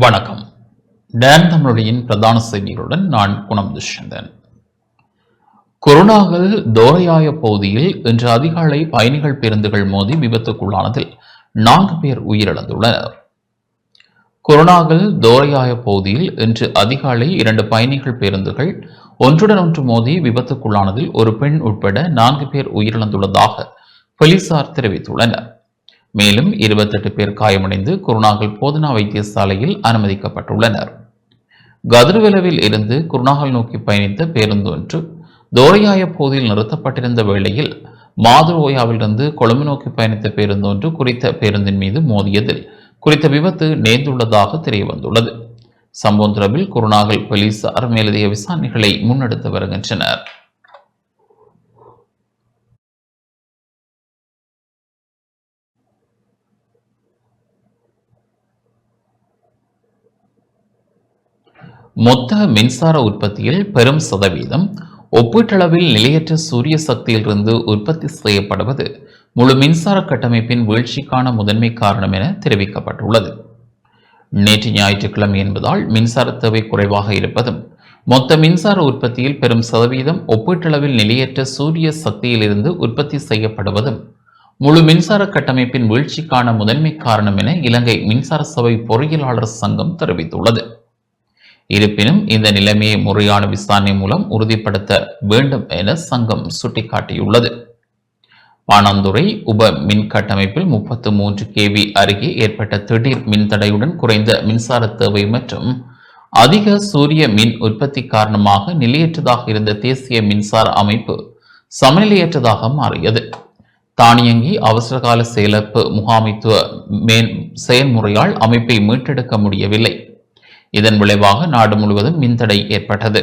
வணக்கம். டேன் தமிழொலியின் பிரதான செய்திகளுடன் நான் குணம் துஷ்யந்தன். கொரோனாவில் தோரையாய பகுதியில் இன்று அதிகாலை பயணிகள் பேருந்துகள் மோதி விபத்துக்குள்ளானதில் நான்கு பேர் உயிரிழந்துள்ளனர். கொரோனாவில் தோரையாய பகுதியில் இன்று அதிகாலை இரண்டு பயணிகள் பேருந்துகள் ஒன்றுடன் ஒன்று மோதி விபத்துக்குள்ளானதில் ஒரு பெண் உட்பட நான்கு பேர் உயிரிழந்துள்ளதாக போலீசார் தெரிவித்துள்ளனர். மேலும் இருபத்தெட்டு பேர் காயமடைந்து குருநாகல் போதனா வைத்தியசாலையில் அனுமதிக்கப்பட்டுள்ளனர். கதிர்வெலவில் இருந்து குருநாகல் நோக்கி பயணித்த பேருந்து ஒன்று தோரையாய போதில் நிறுத்தப்பட்டிருந்த வேளையில் மாதுரோயாவிலிருந்து கொழும்பு நோக்கி பயணித்த பேருந்து ஒன்று குறித்த பேருந்தின் மீது மோதியதில் குறித்த விபத்து நேர்ந்துள்ளதாக தெரியவந்துள்ளது. சம்பவம் தொடர்பில் குருநாகல் போலீசார் மேலதிக விசாரணைகளை முன்னெடுத்து வருகின்றனர். மொத்த மின்சார உற்பத்தியில் பெரும் சதவீதம் ஒப்பீட்டளவில் நிலையற்ற சூரிய சக்தியிலிருந்து உற்பத்தி செய்யப்படுவது முழு மின்சார கட்டமைப்பின் வீழ்ச்சிக்கான முதன்மை காரணம் என தெரிவிக்கப்பட்டுள்ளது. நேற்று ஞாயிற்றுக்கிழமை என்பதால் மின்சார தேவை குறைவாக இருப்பதும் மொத்த மின்சார உற்பத்தியில் பெரும் சதவீதம் ஒப்பீட்டளவில் நிலையற்ற சூரிய சக்தியிலிருந்து உற்பத்தி செய்யப்படுவதும் முழு மின்சார கட்டமைப்பின் வீழ்ச்சிக்கான முதன்மை காரணம் என இலங்கை மின்சார சபை பொறியியலாளர் சங்கம் தெரிவித்துள்ளது. இருப்பினும் இந்த நிலைமையை முறையான விசாரணை மூலம் உறுதிப்படுத்த வேண்டும் என சங்கம் சுட்டிக்காட்டியுள்ளது. பாணந்துறை உப மின் கட்டமைப்பில் முப்பத்து மூன்று கேவி அருகே ஏற்பட்ட திடீர் மின்தடையுடன் குறைந்த மின்சார தேவை மற்றும் அதிக சூரிய மின் உற்பத்தி காரணமாக நிலையற்றதாக இருந்த தேசிய மின்சார அமைப்பு சமநிலையற்றதாக மாறியது. தானியங்கி அவசரகால செயலப்பு முகாமைத்துவ மேன் செயல்முறையால் அமைப்பை மீட்டெடுக்க முடியவில்லை. இதன் விளைவாக நாடு முழுவதும் மின்தடை ஏற்பட்டது.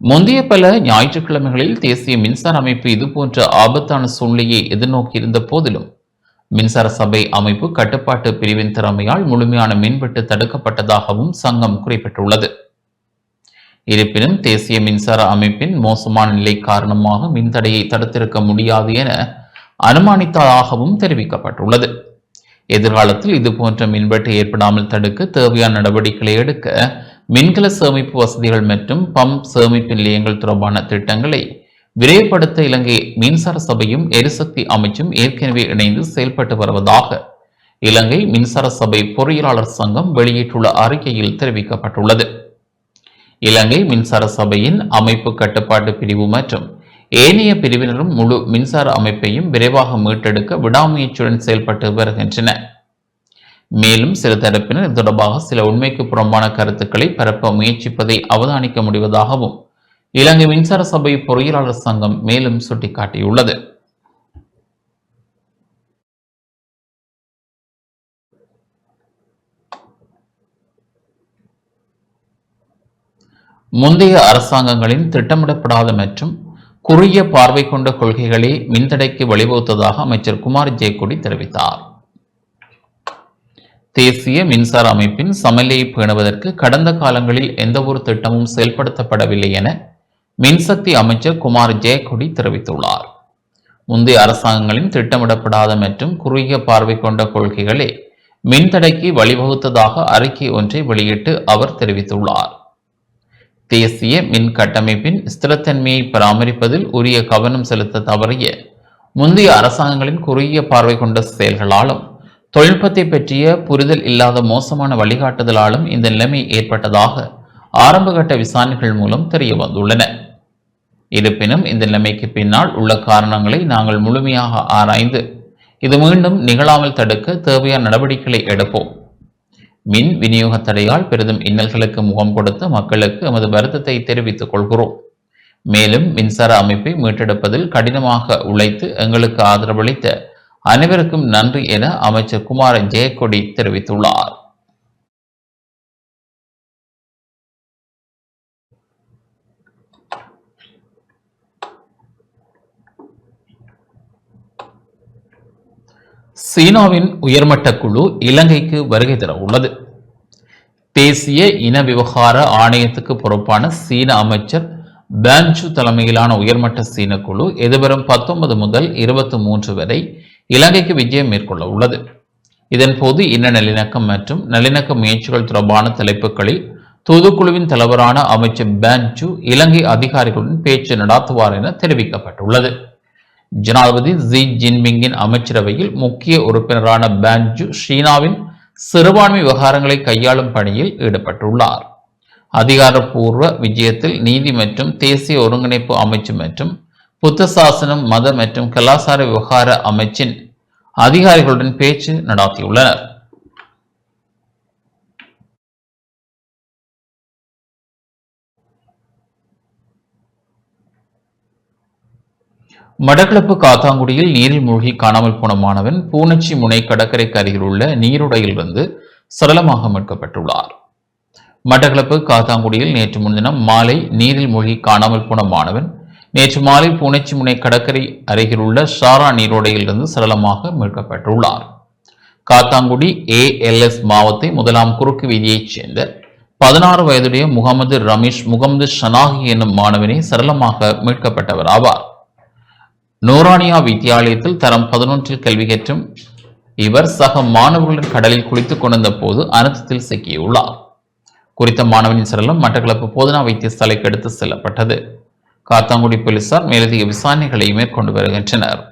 முந்தைய பல ஞாயிற்றுக்கிழமைகளில் தேசிய மின்சார அமைப்பு இதுபோன்ற ஆபத்தான சூழ்நிலையை எதிர்நோக்கியிருந்த போதிலும் மின்சார சபை அமைப்பு கட்டுப்பாட்டு பிரிவின் திறமையால் முழுமையான மின்வெட்டு தடுக்கப்பட்டதாகவும் சங்கம் குறிப்பிட்டுள்ளது. இருப்பினும் தேசிய மின்சார அமைப்பின் மோசமான நிலை காரணமாக மின்தடையை தடுத்திருக்க முடியாது என அனுமானித்ததாகவும் தெரிவிக்கப்பட்டுள்ளது. எதிர்காலத்தில் இதுபோன்ற மின்வெட்டு ஏற்படாமல் தடுக்க தேவையான நடவடிக்கைகளை எடுக்க மின்கல சேமிப்பு வசதிகள் மற்றும் பம்ப் சேமிப்பு நிலையங்கள் தொடர்பான திட்டங்களை விரைவுபடுத்த இலங்கை மின்சார சபையும் எரிசக்தி அமைச்சும் ஏற்கனவே இணைந்து செயல்பட்டு வருவதாக இலங்கை மின்சார சபை பொறியியலாளர் சங்கம் வெளியிட்டுள்ள அறிக்கையில் தெரிவிக்கப்பட்டுள்ளது. இலங்கை மின்சார சபையின் அமைப்பு கட்டுப்பாட்டு பிரிவு மற்றும் ஏனைய பிரிவினரும் முழு மின்சார அமைப்பையும் விரைவாக மீட்டெடுக்க விடாமுயற்சியுடன் செயல்பட்டு வருகின்றன. மேலும் சில தரப்பினர் இது தொடர்பாக சில உண்மைக்கு புறம்பான கருத்துக்களை பரப்ப முயற்சிப்பதை அவதானிக்க முடிவதாகவும் இலங்கை மின்சார சபை பொறியியலாளர் சங்கம் மேலும் சுட்டிக்காட்டியுள்ளது. முந்தைய அரசாங்கங்களின் திட்டமிடப்படாத மற்றும் குறுகிய பார்வை கொண்ட கொள்கைகளே மின்தடைக்கு வழிவகுத்ததாக அமைச்சர் குமார் ஜெயக்கொடி தெரிவித்தார். தேசிய மின்சார அமைப்பின் சமநிலையை பேணுவதற்கு கடந்த காலங்களில் எந்தவொரு திட்டமும் செயல்படுத்தப்படவில்லை என மின்சக்தி அமைச்சர் குமார் ஜெயக்கொடி தெரிவித்துள்ளார். முந்தைய அரசாங்கங்களின் திட்டமிடப்படாத மற்றும் குறுகிய பார்வை கொண்ட கொள்கைகளே மின்தடைக்கு வழிவகுத்ததாக அறிக்கை ஒன்றை வெளியிட்டு அவர் தெரிவித்துள்ளார். தேசிய மின் கட்டமைப்பின் ஸ்திரத்தன்மையை பராமரிப்பதில் உரிய கவனம் செலுத்த தவறிய முந்தைய அரசாங்கங்களின் குறுகிய பார்வை கொண்ட செயல்களாலும் தொழில்நுட்பத்தை பற்றிய புரிதல் இல்லாத மோசமான வழிகாட்டுதலாலும் இந்த நிலைமை ஏற்பட்டதாக ஆரம்பகட்ட விசாரணைகள் மூலம் தெரிய வந்துள்ளன இருப்பினும் இந்த நிலைமைக்கு பின்னால் உள்ள காரணங்களை நாங்கள் முழுமையாக ஆராய்ந்து இது மீண்டும் நிகழாமல் தடுக்க தேவையான நடவடிக்கைகளை எடுப்போம். மின் விநியோக தடையால் பெரிதும் இன்னல்களுக்கு முகம் கொடுத்து மக்களுக்கு எமது வருத்தத்தை தெரிவித்துக் கொள்கிறோம். மேலும் மின்சார அமைப்பை மீட்டெடுப்பதில் கடினமாக உழைத்து எங்களுக்கு ஆதரவளித்த அனைவருக்கும் நன்றி என அமைச்சர் குமார ஜெயக்கொடி தெரிவித்துள்ளார். சீனாவின் உயர்மட்ட குழு இலங்கைக்கு வருகை தர உள்ளது. தேசிய இன விவகார ஆணையத்துக்கு பொறுப்பான சீன அமைச்சர் பேன்சு தலைமையிலான உயர்மட்ட சீன குழு எதிர்வரும் பத்தொன்பது முதல் இருபத்தி மூன்று வரை இலங்கைக்கு விஜயம் மேற்கொள்ள உள்ளது. இதன்போது இன நல்லிணக்கம் மற்றும் நல்லிணக்க முயற்சிகள் தொடர்பான தலைப்புகளில் தூதுக்குழுவின் தலைவரான அமைச்சர் பேன்சு இலங்கை அதிகாரிகளுடன் பேச்சு நடாத்துவார் என தெரிவிக்கப்பட்டுள்ளது. ஜனாதிபதி ஜி ஜின்பிங்கின் அமைச்சரவையில் முக்கிய உறுப்பினரான பேன்ஜு சீனாவின் சிறுபான்மை விவகாரங்களை கையாளும் பணியில் ஈடுபட்டுள்ளார். அதிகாரப்பூர்வ விஜயத்தில் நீதி மற்றும் தேசிய ஒருங்கிணைப்பு அமைச்சு மற்றும் புத்த சாசனம் மத மற்றும் கலாசார விவகார அமைச்சின் அதிகாரிகளுடன் பேச்சு நடாத்தியுள்ளனர். மடக்களப்பு காத்தாங்குடியில் நீரில் மூழ்கி காணாமல் போன மாணவன் பூனச்சி முனை கடற்கரைக்கு அருகில் உள்ள நீருடையிலிருந்து சரளமாக மீட்கப்பட்டுள்ளார். மட்டக்களப்பு காத்தாங்குடியில் நேற்று முன்தினம் மாலை நீரில் மூழ்கி காணாமல் போன மாணவன் நேற்று மாலை பூனச்சி முனை கடற்கரை அருகில் உள்ள ஷாரா நீரோடையிலிருந்து சடலமாக மீட்கப்பட்டுள்ளார். காத்தாங்குடி ஏஎல்எஸ் மாவத்தை முதலாம் குறுக்கு வீதியைச் சேர்ந்த பதினாறு வயதுடைய முகமது ரமேஷ் முகமது ஷனாகி என்னும் மாணவனே சரளமாக மீட்கப்பட்டவர் ஆவார் நூரானியா வித்தியாலயத்தில் தரம் பதினொன்றில் கல்வி கற்றும் இவர் சக மாணவர்களுடன் கடலில் குளித்துக் கொண்டிருந்த போது அனர்த்தத்தில் சிக்கியுள்ளார். குறித்த மாணவனின் சடலம் மட்டக்களப்பு போதனா வைத்தியசாலைக்கு எடுத்து செல்லப்பட்டது. காத்தாங்குடி போலீசார் மேலதிக விசாரணைகளை மேற்கொண்டு வருகின்றனர்.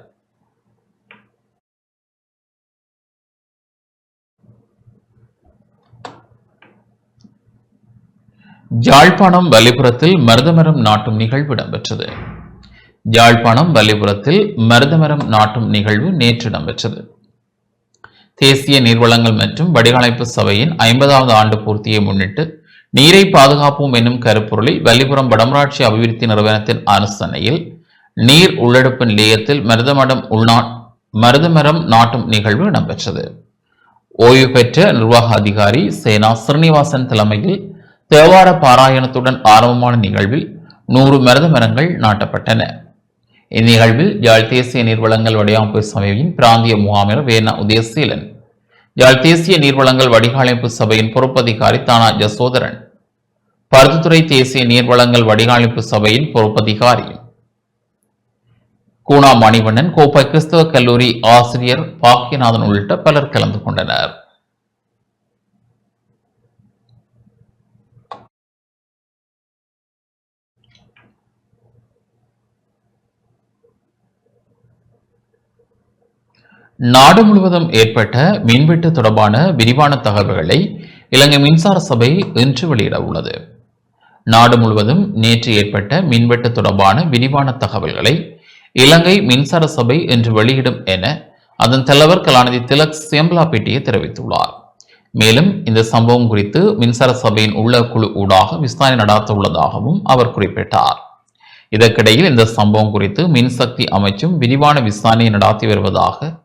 யாழ்ப்பாணம் வலிபுரத்தில் மருதமரம் நாட்டும் நிகழ்வு இடம்பெற்றது. யாழ்ப்பாணம் வல்லிபுரத்தில் மருதமரம் நாட்டும் நிகழ்வு நேற்று இடம்பெற்றது. தேசிய நீர்வளங்கள் மற்றும் வடிகாலைப்பு சபையின் ஐம்பதாவது ஆண்டு பூர்த்தியை முன்னிட்டு நீரை பாதுகாப்போம் என்னும் கருப்பொருளில் வல்லிபுரம் வடமராட்சி அபிவிருத்தி நிறுவனத்தின் அனுசரணையில் நீர் உள்ளெடுப்பு நிலையத்தில் மருதமடம் உள்நா மருதமரம் நாட்டும் நிகழ்வு இடம்பெற்றது. ஓய்வு பெற்ற நிர்வாக அதிகாரி சேனா ஸ்ரீனிவாசன் தலைமையில் தேவார பாராயணத்துடன் ஆரம்பமான நிகழ்வில் நூறு மருத மரங்கள் நாட்டப்பட்டன. இந்நிகழ்வில் யாழ் தேசிய நீர்வளங்கள் வடிவமைப்பு சபையின் பிராந்திய முகாமினர் வேணா உதயசீலன் யாழ் தேசிய நீர்வளங்கள் வடிகாலமைப்பு சபையின் பொறுப்பதிகாரி தானா ஜசோதரன் பருத்தித்துறை தேசிய நீர்வளங்கள் வடிகாலமைப்பு சபையின் பொறுப்பதிகாரி. கூனா மணிவண்ணன் கோப்பை கிறிஸ்தவ கல்லூரி ஆசிரியர் பாக்கியநாதன் உள்ளிட்ட பலர் கலந்து கொண்டனர். நாடு முழுவதும் ஏற்பட்ட மின்வெட்டு தொடர்பான விரிவான தகவல்களை இலங்கை மின்சார சபை இன்று வெளியிட உள்ளது. நாடு முழுவதும் நேற்று ஏற்பட்ட மின்வெட்டு தொடர்பான விரிவான தகவல்களை இலங்கை மின்சார சபை இன்று வெளியிடும் என அதன் தலைவர் கலாநிதி திலக் சேம்பலாப்பேட்டியை தெரிவித்துள்ளார். மேலும் இந்த சம்பவம் குறித்து மின்சார சபையின் உள்ள குழு ஊடாக விசாரணை நடாத்த உள்ளதாகவும் அவர் குறிப்பிட்டார். இதற்கிடையில் இந்த சம்பவம் குறித்து மின்சக்தி அமைச்சும் விரிவான விசாரணையை நடாத்தி வருவதாக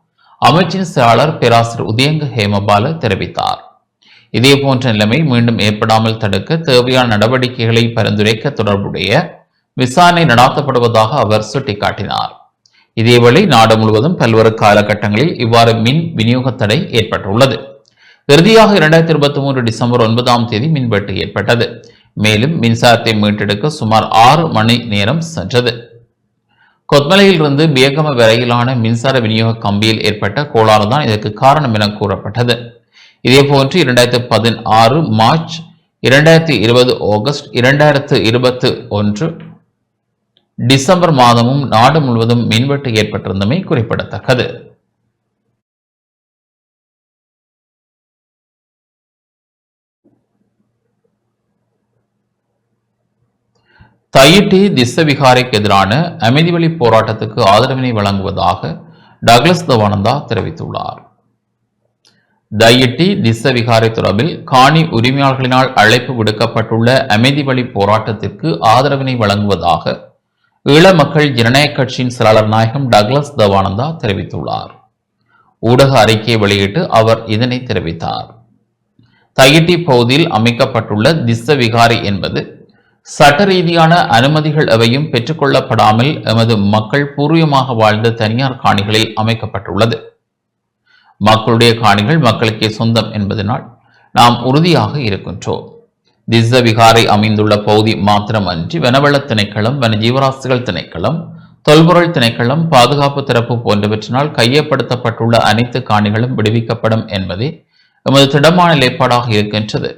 அமைச்சின் செயலாளர் பேராசிரியர் உதயங்க ஹேமபால தெரிவித்தார். இதேபோன்ற நிலைமை மீண்டும் ஏற்படாமல் தடுக்க தேவையான நடவடிக்கைகளை பரிந்துரைக்க தொடர்புடைய விசாரணை நடாத்தப்படுவதாக அவர் சுட்டிக்காட்டினார். இதேவேளை நாடு முழுவதும் பல்வேறு காலகட்டங்களில் இவ்வாறு மின் விநியோக தடை ஏற்பட்டுள்ளது. இறுதியாக இரண்டாயிரத்தி இருபத்தி மூன்று டிசம்பர் ஒன்பதாம் தேதி மின்வெட்டு ஏற்பட்டது. மேலும் மின்சாரத்தை மீட்டெடுக்க சுமார் ஆறு மணி நேரம் சென்றது. கொத்மலையில் இருந்து பியகம வரையிலான மின்சார விநியோக கம்பியில் ஏற்பட்ட கோளாறு தான் இதற்கு காரணம் என கூறப்பட்டது. இதேபோன்று இரண்டாயிரத்தி பதினாறு மார்ச் இரண்டாயிரத்தி இருபது ஆகஸ்ட் இரண்டாயிரத்து இருபத்தி ஒன்று டிசம்பர் மாதமும் நாடு முழுவதும் மின்வெட்டு ஏற்பட்டிருந்தமை குறிப்பிடத்தக்கது. தயிட்டி திசவிகாரைக்கு எதிரான அமைதிவழி போராட்டத்துக்கு ஆதரவினை வழங்குவதாக டக்ளஸ் தவானந்தா தெரிவித்துள்ளார். தையிட்டி திசவிகாரை தொடர்பில் காணி உரிமையாளர்களினால் அழைப்பு விடுக்கப்பட்டுள்ள அமைதி வழி போராட்டத்திற்கு ஆதரவினை வழங்குவதாக ஈழ மக்கள் ஜனநாயக கட்சியின் செயலாளர் நாயகம் டக்ளஸ் தவானந்தா தெரிவித்துள்ளார். ஊடக அறிக்கையை வெளியிட்டு அவர் இதனை தெரிவித்தார். தயிட்டி பகுதியில் அமைக்கப்பட்டுள்ள திசவிகாரி என்பது சட்ட ரீதியான அனுமதிகள் எவையும் பெற்றுக்கொள்ளப்படாமல் எமது மக்கள் பூர்வீகமாக வாழ்ந்த தனியார் காணிகளில் அமைக்கப்பட்டுள்ளது. மக்களுடைய காணிகள் மக்களுக்கே சொந்தம் என்பதனால் நாம் உறுதியாக இருக்கின்றோம். திஸ்ஸ விகாரை அமைந்துள்ள பகுதி மாத்திரமன்றி வனவள திணைக்களம் வனஜீவராசிகள் திணைக்களம் தொல்பொருள் திணைக்களம் பாதுகாப்பு திறப்பு போன்றவற்றினால் கையப்படுத்தப்பட்டுள்ள அனைத்து காணிகளும் விடுவிக்கப்படும் என்பதே எமது திடமான நிலைப்பாடாக இருக்கின்றது.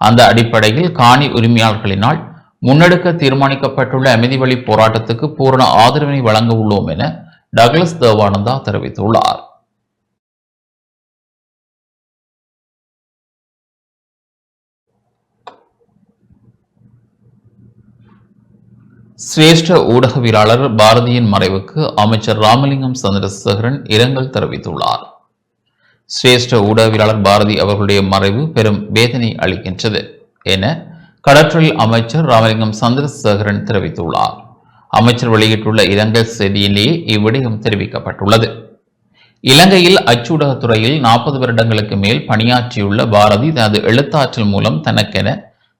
அந்த அடிப்படையில் காணி உரிமையாளர்களினால் முன்னெடுக்க தீர்மானிக்கப்பட்டுள்ள அமைதி வழி போராட்டத்துக்கு பூரண ஆதரவினை வழங்க உள்ளோம் என டக்ளஸ் தேவானந்தா தெரிவித்துள்ளார். சிரேஷ்ட ஊடகவியலாளர் பாரதியின் மறைவுக்கு அமைச்சர் ராமலிங்கம் சந்திரசேகரன் இரங்கல் தெரிவித்துள்ளார். சிரேஷ்ட ஊடகவியலாளர் பாரதி அவர்களுடைய மறைவு பெரும் வேதனை அளிக்கின்றது என கடற்றொழில் அமைச்சர் ராமலிங்கம் சந்திரசேகரன் தெரிவித்துள்ளார். அமைச்சர் வெளியிட்டுள்ள இரங்கல் செய்தியிலேயே இவ்விடயம் தெரிவிக்கப்பட்டுள்ளது. இலங்கையில் அச்சூடகத்துறையில் நாற்பது வருடங்களுக்கு மேல் பணியாற்றியுள்ள பாரதி தனது எழுத்தாற்றல் மூலம் தனக்கென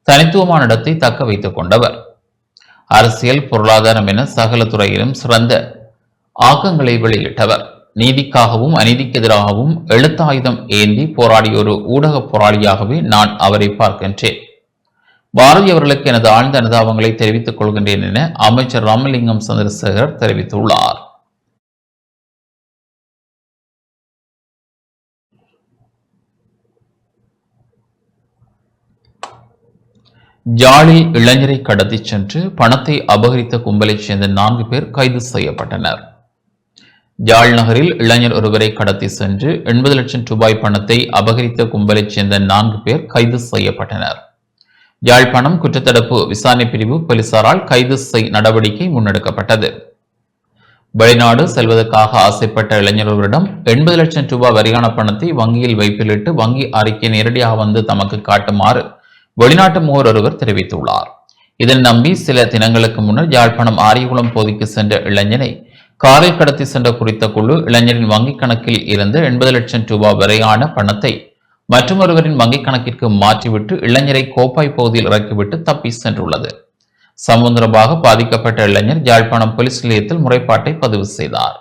தனித்துவமான இடத்தை தக்க வைத்துக் கொண்டவர். அரசியல் பொருளாதாரம் என சகல துறையிலும் சிறந்த ஆக்கங்களை வெளியிட்டவர். நீதிக்காகவும் அநீதிக்கு எதிராகவும் எழுத்தாயுதம் ஏந்தி போராடிய ஒரு ஊடக போராளியாகவே நான் அவரை பார்க்கின்றேன். பாரதி அவர்களுக்கு எனது ஆழ்ந்த அனுதாபங்களை தெரிவித்துக் கொள்கின்றேன் என அமைச்சர் ராமலிங்கம் சந்திரசேகர் தெரிவித்துள்ளார். ஜாலில் இளைஞரை கடத்தி சென்று பணத்தை அபகரித்த கும்பலைச் சேர்ந்த நான்கு பேர் கைது செய்யப்பட்டனர். ஜாழ் நகரில் இளைஞர் ஒருவரை கடத்தி சென்று எண்பது லட்சம் ரூபாய் பணத்தை அபகரித்த கும்பலைச் சேர்ந்த நான்கு பேர் கைது செய்யப்பட்டனர். யாழ்ப்பாணம் குற்றத்தடுப்பு விசாரணை பிரிவு போலீசாரால் கைது செய் நடவடிக்கை முன்னெடுக்கப்பட்டது. வெளிநாடு செல்வதற்காக ஆசைப்பட்ட இளைஞர் ஒருவரிடம் எண்பது லட்சம் ரூபாய் வரியான பணத்தை வங்கியில் வைப்பிலிட்டு வங்கி அறிக்கை நேரடியாக வந்து தமக்கு காட்டுமாறு வெளிநாட்டு முகர் ஒருவர் தெரிவித்துள்ளார். இதனை நம்பி சில தினங்களுக்கு முன்னர் யாழ்ப்பாணம் ஆரியகுளம் பகுதிக்கு சென்ற இளைஞனை காரில் கடத்தி சென்ற குறித்த குழு இளைஞரின் வங்கிக் கணக்கில் இருந்து எண்பது லட்சம் ரூபாய் வரையான பணத்தை மற்றொருவரின் வங்கிக் கணக்கிற்கு மாற்றிவிட்டு இளைஞரை கோப்பாய் பகுதியில் இறக்கிவிட்டு தப்பி சென்றுள்ளது. சம்பவம் பாதிக்கப்பட்ட இளைஞர் யாழ்ப்பாணம் போலீஸ் நிலையத்தில் முறைப்பாட்டை பதிவு செய்தார்.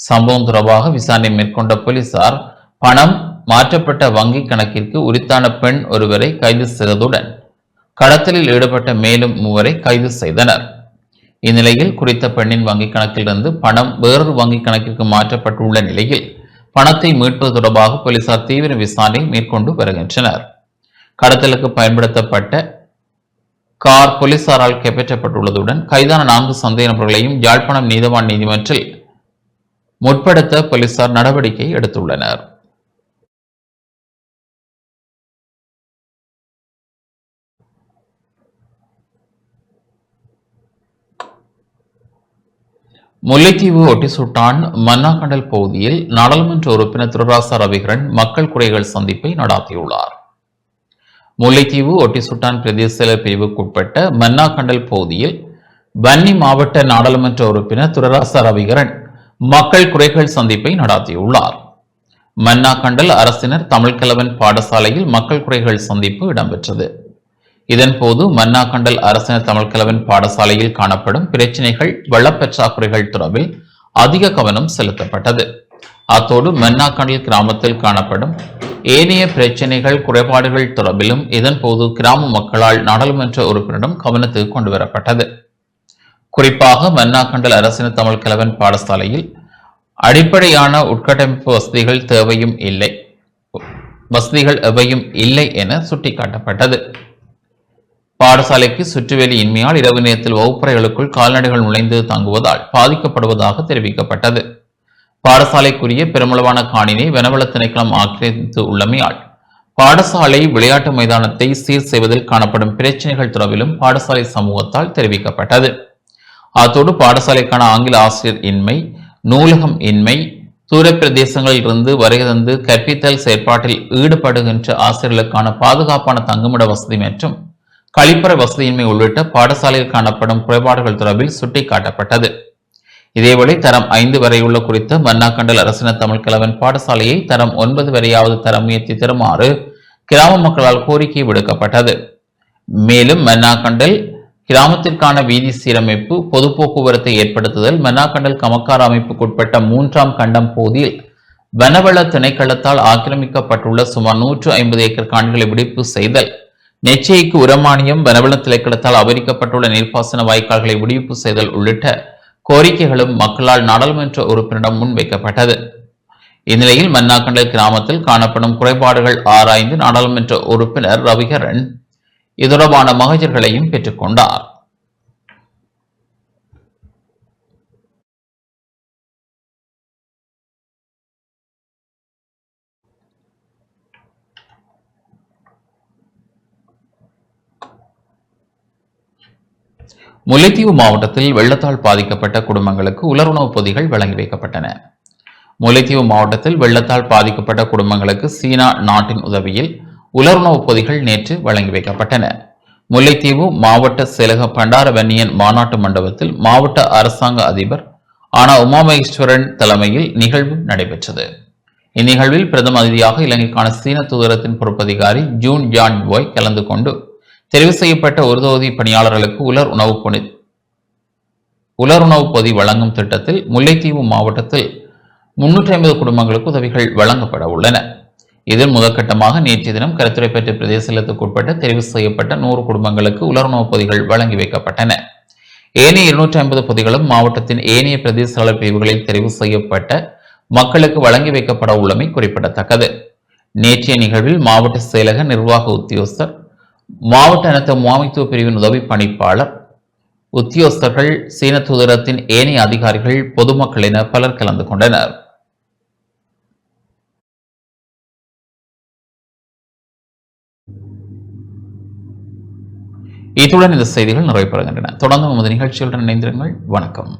சம்பவம் தொடர்பாக விசாரணை மேற்கொண்ட போலீசார் பணம் மாற்றப்பட்ட வங்கி கணக்கிற்கு உரித்தான பெண் ஒருவரை கைது செய்ததுடன் கடத்தலில் ஈடுபட்ட மேலும் மூவரை கைது செய்தனர். இந்நிலையில் குறித்த பெண்ணின் வங்கிக் கணக்கிலிருந்து பணம் வேறொரு வங்கிக் கணக்கிற்கு மாற்றப்பட்டுள்ள நிலையில் பணத்தை மீட்பது தொடர்பாக போலீசார் தீவிர விசாரணை மேற்கொண்டு வருகின்றனர். கடத்தலுக்கு பயன்படுத்தப்பட்ட கார் போலீசாரால் கைப்பற்றப்பட்டுள்ளதுடன் கைதான நான்கு சந்தேக நபர்களையும் யாழ்ப்பாணம் நீதவான் நீதிமன்றில் முற்படுத்த போலீசார் நடவடிக்கை எடுத்துள்ளனர். முல்லைத்தீவு ஒட்டிசுட்டான் மன்னாகண்டல் பகுதியில் நாடாளுமன்ற உறுப்பினர் திருராசா ரவிகரன் மக்கள் குறைகள் சந்திப்பை நடாத்தியுள்ளார். முல்லைத்தீவு ஒட்டிசுட்டான் பிரதேச பிரிவுக்குட்பட்ட மன்னாகண்டல் பகுதியில் வன்னி மாவட்ட நாடாளுமன்ற உறுப்பினர் துரராசா ரவிகரன் மக்கள் குறைகள் சந்திப்பை நடாத்தியுள்ளார். மன்னாகண்டல் அரசினர் தமிழ்கலவன் பாடசாலையில் மக்கள் குறைகள் சந்திப்பு இடம்பெற்றது. இதன் போது மன்னாக்கண்டல் அரசினர் தமிழ்கலவன் பாடசாலையில் காணப்படும் பிரச்சினைகள் வெள்ளப்பற்றாக்குறைகள் தொடர்பில் அதிக கவனம் செலுத்தப்பட்டது. அத்தோடு மன்னாக்கண்டல் கிராமத்தில் காணப்படும் ஏனைய பிரச்சினைகள் குறைபாடுகள் தொடர்பிலும் இதன்போது கிராம மக்களால் நாடாளுமன்ற உறுப்பினரிடம் கவனத்துக்கு கொண்டுவரப்பட்டது. குறிப்பாக மன்னாக்கண்டல் அரசினர் தமிழ் கலவன் பாடசாலையில் அடிப்படையான உட்கட்டமைப்பு வசதிகள் தேவையும் இல்லை. வசதிகள் எவையும் இல்லை என சுட்டிக்காட்டப்பட்டது. பாடசாலைக்கு சுற்றுவெளி இன்மையால் இரவு நேரத்தில் வகுப்பறைகளுக்குள் கால்நடைகள் நுழைந்து தங்குவதால் பாதிக்கப்படுவதாக தெரிவிக்கப்பட்டது. பாடசாலைக்குரிய பெருமளவான காணினை வனவள திணைக்களம் ஆக்கிரமித்து உள்ளமையால் பாடசாலை விளையாட்டு மைதானத்தை சீர் செய்வதில் காணப்படும் பிரச்சனைகள் தொடர்பிலும் பாடசாலை சமூகத்தால் தெரிவிக்கப்பட்டது. அத்தோடு பாடசாலைக்கான ஆங்கில ஆசிரியர் இன்மை நூலகம் இன்மை தூர பிரதேசங்களில் இருந்து வருகை தந்து கற்பித்தல் செயற்பாட்டில் ஈடுபடுகின்ற ஆசிரியர்களுக்கான பாதுகாப்பான தங்குமிட வசதி மற்றும் கழிப்பற வசதியின்மை உள்ளிட்ட பாடசாலையில் காணப்படும் குறைபாடுகள் தொடர்பில் சுட்டிக்காட்டப்பட்டது. இதேவேளை தரம் ஐந்து வரையுள்ள குறித்த மன்னாக்கண்டல் அரசின தமிழ் கலவன் பாடசாலையை தரம் ஒன்பது வரையாவது தரம் உயர்த்தி தருமாறு கிராம மக்களால் கோரிக்கை விடுக்கப்பட்டது. மேலும் மன்னாக்கண்டல் கிராமத்திற்கான வீதி சீரமைப்பு பொது போக்குவரத்தை ஏற்படுத்துதல் மன்னாக்கண்டல் கமக்கார அமைப்புக்குட்பட்ட மூன்றாம் கண்டம் பகுதியில் வனவள திணைக்களத்தால் ஆக்கிரமிக்கப்பட்டுள்ள சுமார் நூற்று ஐம்பது ஏக்கர் காணிகளை விடுப்பு செய்தல் நெச்சைக்கு உரமானியம் வனவள திணைக்களத்தால் அபரிக்கப்பட்டுள்ள நீர்ப்பாசன வாய்க்கால்களை விடுவிப்பு செய்தல் உள்ளிட்ட கோரிக்கைகளும் மக்களால் நாடாளுமன்ற உறுப்பினரிடம் முன்வைக்கப்பட்டது. இந்நிலையில் மன்னாக்கண்டல் கிராமத்தில் காணப்படும் குறைபாடுகள் ஆராய்ந்து நாடாளுமன்ற உறுப்பினர் ரவிகரன் இது தொடர்பான மகஜர்களையும் பெற்றுக்கொண்டார் முல்லைத்தீவு மாவட்டத்தில் வெள்ளத்தால் பாதிக்கப்பட்ட குடும்பங்களுக்கு உலருணவுப் பொதிகள் வழங்கி வைக்கப்பட்டன. முல்லைத்தீவு மாவட்டத்தில் வெள்ளத்தால் பாதிக்கப்பட்ட குடும்பங்களுக்கு சீனா நாட்டின் உதவியில் உலருணவுப் பொதிகள் நேற்று வழங்கி வைக்கப்பட்டன. முல்லைத்தீவு மாவட்ட செயலக பண்டாரவன்னியன் மாநாட்டு மண்டபத்தில் மாவட்ட அரசாங்க அதிபர் ஆனா உமாமகேஸ்வரன் தலைமையில் நிகழ்வு நடைபெற்றது. இந்நிகழ்வில் பிரதம அதிதியாக இலங்கைக்கான சீன தூதரத்தின் பொறுப்பதிகாரி ஜூன் ஜான் போய் கலந்து கொண்டு தெரிவு செய்யப்பட்ட ஒரு தொகுதி பணியாளர்களுக்கு உலர் உணவு பொதி உலர் உணவு பொதி வழங்கும் திட்டத்தில் முல்லைத்தீவு மாவட்டத்தில் முன்னூற்றி ஐம்பது குடும்பங்களுக்கு உதவிகள் வழங்கப்பட உள்ளன. இதில் முதற்கட்டமாக நேற்றைய தினம் கருத்துரைப்பேட்டை பிரதேச செயலகத்துக்குட்பட்ட தெரிவு செய்யப்பட்ட நூறு குடும்பங்களுக்கு உலர்ணவு பொதிகள் வழங்கி வைக்கப்பட்டன. ஏனைய இருநூற்றி ஐம்பது பொதிகளும் மாவட்டத்தின் ஏனைய பிரதேச பிரிவுகளில் தெரிவு செய்யப்பட்ட மக்களுக்கு வழங்கி வைக்கப்பட உள்ளமை குறிப்பிடத்தக்கது. நேற்றைய நிகழ்வில் மாவட்ட செயலக நிர்வாக உத்தியோகஸ்தர் மாவட்ட இனத்த முகாமைத்துவ பிரிவின் உதவி பணிப்பாளர் உத்தியோகஸ்தர்கள் சீன தூதரத்தின் ஏனைய அதிகாரிகள் பொதுமக்கள் என பலர் கலந்து கொண்டனர். இத்துடன் இந்த செய்திகள் நிறைவு பெறுகின்றன தொடர்ந்து நமது நிகழ்ச்சியுடன் இணைந்திருங்கள். வணக்கம்.